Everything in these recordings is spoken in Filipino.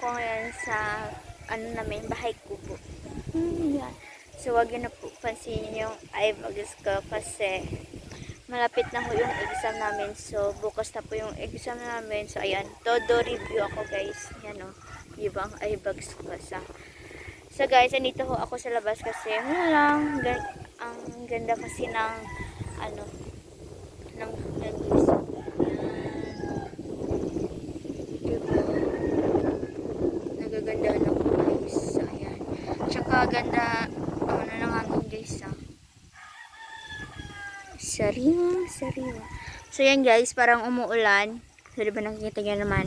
ako ngayon sa, ano namin, bahay ko po. Hmm, yan. So, wag yun na po pansinin yung eyebags ko kasi malapit na ho yung exam namin. So, bukas na po yung exam namin. So, ayan. Todo review ako, guys. Yan o. Yung ang eyebags ko sa... So, guys, andito ho ako sa labas kasi, wala lang. Gan- ang ganda kasi ng, ano, ng nagis. Diba? Nagaganda na po guys. So, ayan. Tsaka ganda, ano ng hangin guys ah. Sariwa, sariwa. So yan guys, parang umuulan. So diba nakikita nyo naman.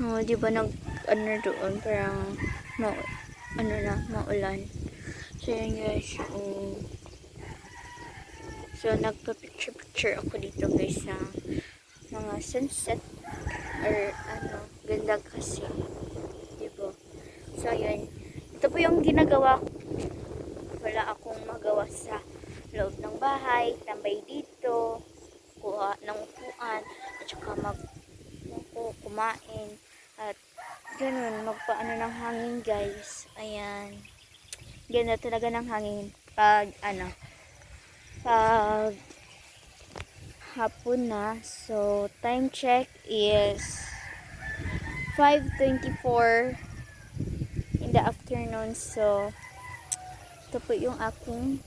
Oh, di ba nag, ano doon, parang, ma, ano na, maulan. So yan guys, oh. So, nagpa-picture-picture ako dito guys na mga sunset or ano, ganda kasi. Diba? So, yun. Ito po yung ginagawa ko. Wala akong magawa sa loob ng bahay. Tambay dito. Kuha ng upuan. At saka mag ako, kumain. At ganun, magpaano ng hangin guys. Ayan. Ganda talaga ng hangin. Pag ano, pag hapon na. So, time check is 5.24 in the afternoon. So, ito po yung aking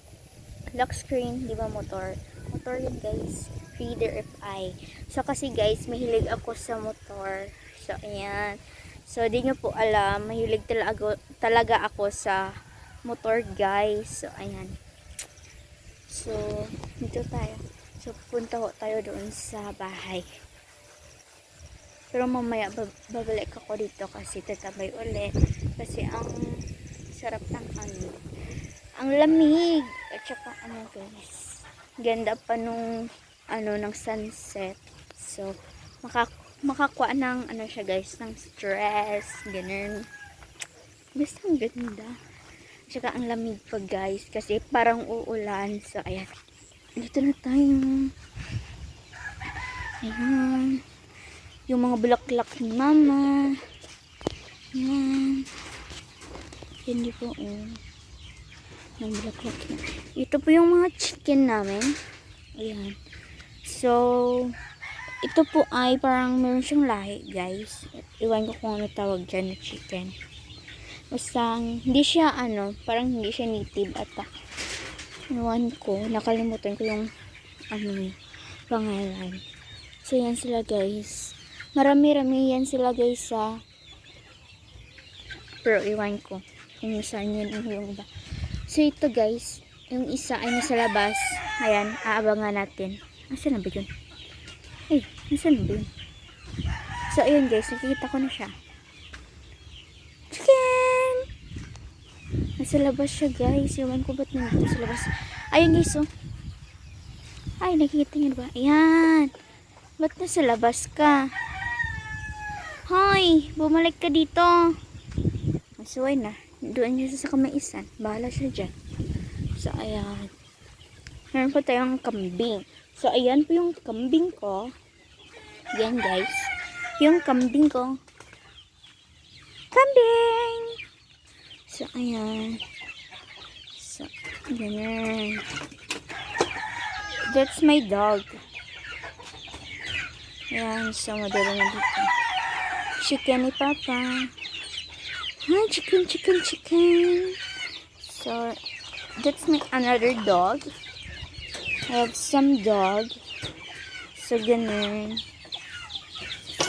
lock screen, di ba motor? Motor yun guys. Reader FI. So, kasi guys, mahilig ako sa motor. So, ayan. So, di nyo po alam, mahilig talaga, talaga ako sa motor guys. So, ayan. So, dito tayo. So, pupunta ko tayo doon sa bahay. Pero mamaya, bab- babalik ako dito kasi tatabay ulit. Kasi ang sarap ng hangin. Ang lamig. At saka ano guys. Ganda pa nung ano ng sunset. So, maka, makakuha ng ano siya guys, ng stress. Ganun. Basta ang ganda. Tsaka ang lamig pa guys kasi parang uulan. So ayan. Dito na tayo. Ayan. Yung mga bulaklak ni mama. Ayan. Hindi po oh. Bulaklak na. Ito po yung mga chicken namin. Ayan. So, ito po ay parang meron siyang lahi guys. Iwan ko kung ano tawag dyan na chicken. Basta, hindi siya ano, parang hindi siya native at ah, inuwan ko, nakalimutan ko yung ano, pangalan. So, yan sila guys. Marami-rami yan sila guys sa pero iwan ko kung saan yun ang yung iba. So, ito guys, yung isa ay nasa labas. Ayan, aabangan natin. Nasaan na ba yun? Ay, nasaan na ba yun? So, ayun guys, nakikita ko na siya. Chicken! Nasa labas siya guys. Iwan ko ba't nandito sa labas. Ayun guys oh. Ay, nakikita niyo ba? Ayan. Ba't nasa labas ka? Hoy, bumalik ka dito. Masuway na. Doon niya sa kamaisan. Bahala siya dyan. So, ayan. Meron pa tayong kambing. So, ayan po yung kambing ko. Yan guys. Yung kambing ko. Kambing! So, ayan. So, ganyan. That's my dog. Ayan, so madala na dito. Chicken ni Papa. Hi, chicken, chicken, chicken. So, that's my another dog. I have some dog. So, ganun.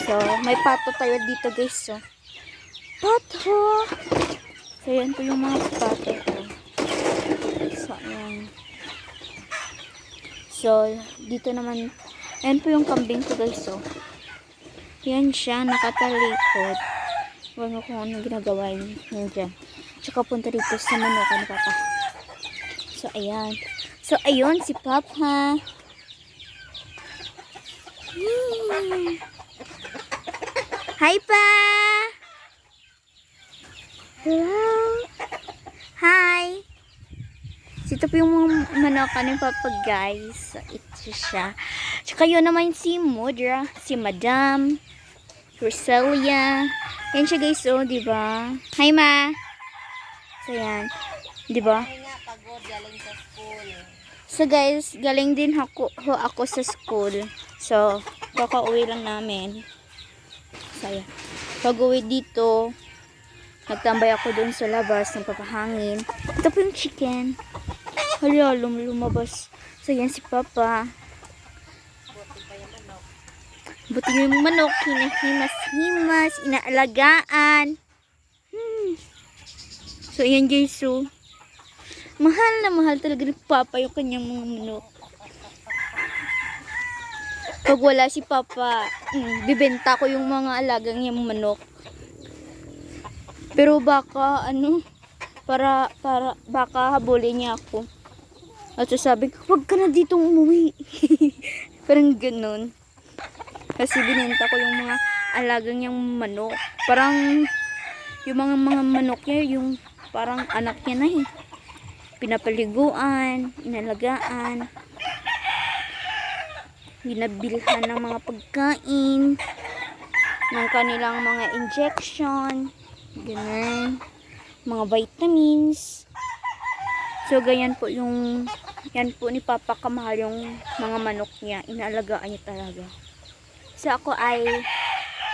So, may pato tayo dito guys. So, pato! So, yan po yung mga pato ko. So, ayan. So, dito naman, ayan po yung kambing ko guys. So, yan siya, nakatalikod. Huwag ko kung ano ginagawa niya dyan. Tsaka punta dito sa manuka ni Papa. So, ayan. So, ayun, si Papa. Hi, Pa! Hello? Hi! So, ito po yung manok ni Papa guys. So, ito siya. Tsaka yun naman si Mudra, si Madam, Roselia. Yan siya guys, oh, di ba? Hi, Ma! So, yan. Di ba? Pagod galing sa school. So guys, galing din ako, ho ako sa school. So, kaka-uwi lang namin. Saya. Pag uwi dito, nagtambay ako dun sa labas, nagpapahangin. Ito po yung chicken. Hala, lum lumabas. So yan si Papa. Buti pa yung manok. Buti yung manok, hinahimas-himas, inaalagaan. Hmm. So yan guys, so. Mahal na mahal talaga ni Papa yung kanyang mga manok. Pag wala si Papa, mm, bibenta ko yung mga alagang niyang manok. Pero baka, ano, para, para, baka habulin niya ako. At sasabi, huwag ka na dito umuwi. Parang ganun. Kasi binenta ko yung mga alagang niyang manok. Parang, yung mga mga manok niya, yung parang anak niya na eh. Pinapaliguan, inalagaan, binabilhan ng mga pagkain, ng kanilang mga injection, ganun, mga vitamins. So, ganyan po yung, yan po ni Papa kamahal yung mga manok niya. Inaalagaan niya talaga. So, ako ay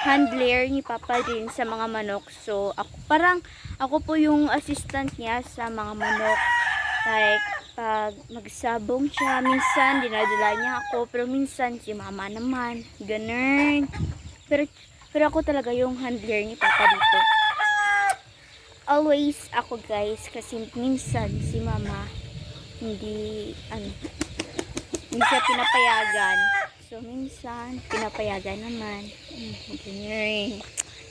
handler ni Papa din sa mga manok. So, ako, parang ako po yung assistant niya sa mga manok. Like, pag magsabong siya, minsan dinadala niya ako, pero minsan si mama naman. Ganun. Pero, pero ako talaga yung handler ni Papa dito. Always ako guys, kasi minsan si mama hindi, ano, hindi siya pinapayagan. So, minsan, pinapayagan naman. Ganyan.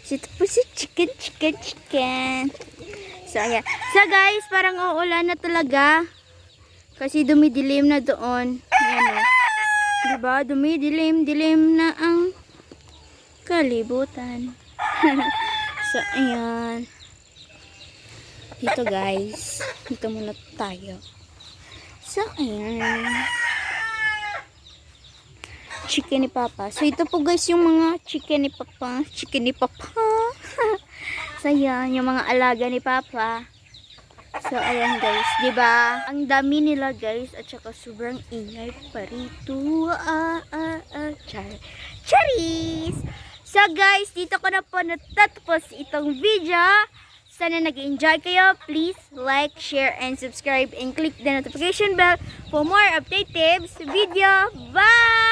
Ito po si chicken, chicken, chicken. So, ayan. So, guys, parang uulan na talaga. Kasi dumidilim na doon. Ayan, oh. Diba? Dumidilim, dilim na ang kalibutan. so, ayan. Dito, guys. Dito muna tayo. So, ayan. Chicken ni Papa. So, ito po guys yung mga chicken ni Papa. Chicken ni Papa. so, ayan. Yung mga alaga ni Papa. So, ayan guys. ba Ang dami nila guys. At saka sobrang ingay pa rito. Ah, ah, ah. Char Charis! So, guys. Dito ko na po natatapos itong video. Sana nag-enjoy kayo. Please like, share, and subscribe. And click the notification bell for more update tips video. Bye!